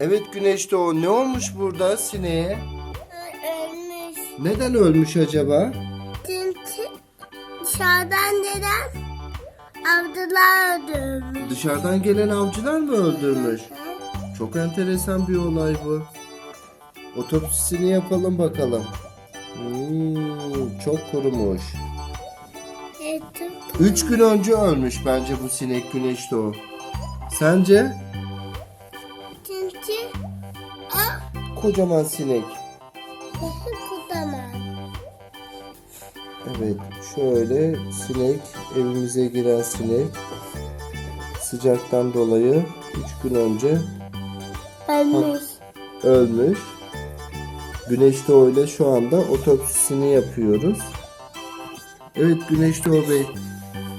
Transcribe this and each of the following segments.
Evet Güneş Doğu ne olmuş burada sineğe? Ölmüş. Neden ölmüş acaba? Çünkü dışarıdan neden avcılar öldürmüş. Dışarıdan gelen avcılar mı öldürmüş? Çok enteresan bir olay bu. Otopsisini yapalım bakalım. Hmm, çok kurumuş. Evet. Üç gün önce ölmüş bence bu sinek Güneş Doğu. Sence? Kocaman sinek. kocaman. Evet şöyle sinek evimize giren sinek sıcaktan dolayı 3 gün önce Ölmüş. ölmüş. Güneş Doğu ile şu anda otopsisini yapıyoruz. Evet Güneş Doğu Bey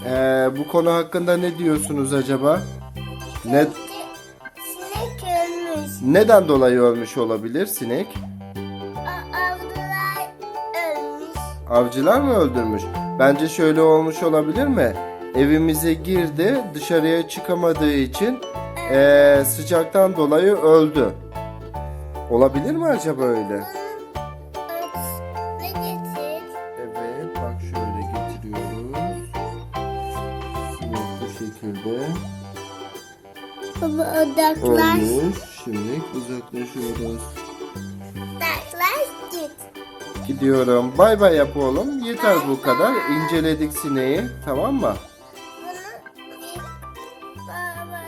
ee, bu konu hakkında ne diyorsunuz acaba? Ne. Neden dolayı ölmüş olabilir sinek? Avcılar ölmüş. Avcılar mı öldürmüş? Bence şöyle olmuş olabilir mi? Evimize girdi, dışarıya çıkamadığı için eee, sıcaktan dolayı öldü. Olabilir mi acaba öyle? Evet, bak şöyle getiriyoruz. Sinek bu şekilde Baba odaklaş. ölmüş. Şimdi uzaklaşıyoruz. Uzaklaş git. Gidiyorum. Bay bay yap oğlum. Yeter Bye bu kadar. İnceledik sineği. Tamam mı? Bunu bir baba